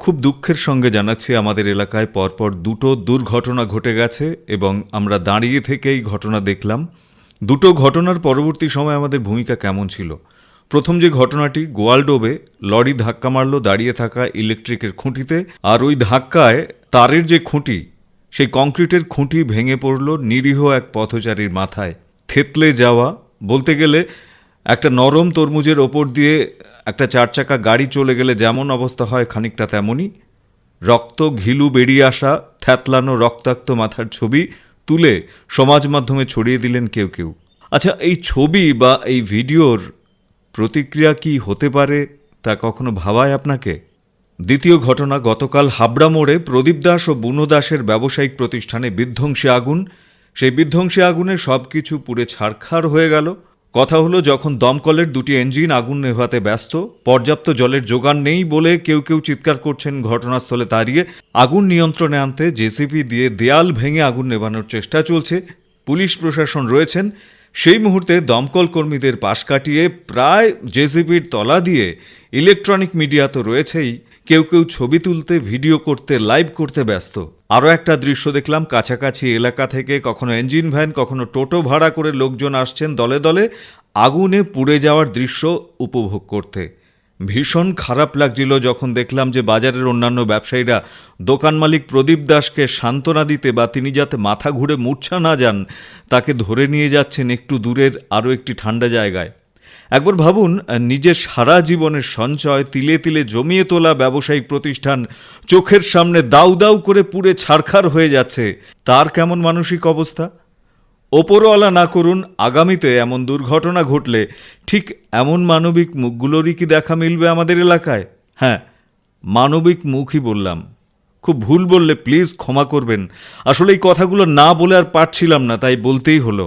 খুব দুঃখের সঙ্গে জানাচ্ছি আমাদের এলাকায় পরপর দুটো দুর্ঘটনা ঘটে গেছে এবং আমরা দাঁড়িয়ে থেকেই ঘটনা দেখলাম। দুটো ঘটনার পরবর্তী সময় আমাদের ভূমিকা কেমন ছিল? প্রথম যে ঘটনাটি গোয়ালডোবে লরি ধাক্কা মারল দাঁড়িয়ে থাকা ইলেকট্রিকের খুঁটিতে, আর ওই ধাক্কায় তারের যে খুঁটি, সেই কংক্রিটের খুঁটি ভেঙে পড়ল নিরীহ এক পথচারীর মাথায়। থেতলে যাওয়া বলতে গেলে একটা নরম তরমুজের ওপর দিয়ে একটা চার চাকা গাড়ি চলে গেলে যেমন অবস্থা হয় খানিকটা তেমনই। রক্ত, ঘিলু বেরিয়ে আসা থ্যাতলানো রক্তাক্ত মাথার ছবি তুলে সমাজ মাধ্যমে ছড়িয়ে দিলেন কেউ কেউ। আচ্ছা এই ছবি বা এই ভিডিওর প্রতিক্রিয়া কি হতে পারে তা কখনো ভাবায় আপনাকে? দ্বিতীয় ঘটনা, গতকাল হাবড়া মোড়ে প্রদীপ দাস ও বুনো দাসের ব্যবসায়িক প্রতিষ্ঠানে বিধ্বংসী আগুন। সেই বিধ্বংসী আগুনে সব কিছু পুড়ে ছারখার হয়ে গেল। কথা হলো, যখন দমকলের দুটি ইঞ্জিন আগুন নেভাতে ব্যস্ত, পর্যাপ্ত জলের যোগান নেই বলে কেউ কেউ চিৎকার করছেন ঘটনাস্থলে দাঁড়িয়ে, আগুন নিয়ন্ত্রণে আনতে জেসিপি দিয়ে দেয়াল ভেঙে আগুন নেভানোর চেষ্টা চলছে। পুলিশ প্রশাসন রয়েছেন, সেই মুহূর্তে দমকল কর্মীদের পাশ কাটিয়ে প্রায় জেসিপির তলা দিয়ে ইলেকট্রনিক মিডিয়া তো রয়েছেই, কেউ কেউ ছবি তুলতে ভিডিও করতে লাইভ করতে ব্যস্ত। আরও একটা দৃশ্য দেখলাম, কাছাকাছি এলাকা থেকে কখনো ইঞ্জিন ভ্যান কখনো টোটো ভাড়া করে লোকজন আসছেন দলে দলে। আগুনে পুড়ে যাওয়ার দৃশ্য উপভোগ করতে। ভীষণ খারাপ লাগছিল যখন দেখলাম যে বাজারের অন্যান্য ব্যবসায়ীরা দোকান মালিক প্রদীপ দাসকে সান্ত্বনা দিতে বা তিনি যাতে মাথা ঘুরে মূর্ছা না যান, তাকে ধরে নিয়ে যাচ্ছেন একটু দূরের আরও একটি ঠান্ডা জায়গায়। একবার ভাবুন নিজের সারা জীবনের সঞ্চয় তিলে তিলে জমিয়ে তোলা ব্যবসায়িক প্রতিষ্ঠান চোখের সামনে দাউ দাউ করে পুড়ে ছাড়খার হয়ে যাচ্ছে, তার কেমন মানসিক অবস্থা? ওপরওয়ালা না করুন, আগামীতে এমন দুর্ঘটনা ঘটলে ঠিক এমন মানবিক মুখগুলোরই কি দেখা মিলবে আমাদের এলাকায়? হ্যাঁ মানবিক মুখই বললাম। খুব ভুল বললে প্লিজ ক্ষমা করবেন। আসলে এই কথাগুলো না বলে আর পারছিলাম না, তাই বলতেই হলো।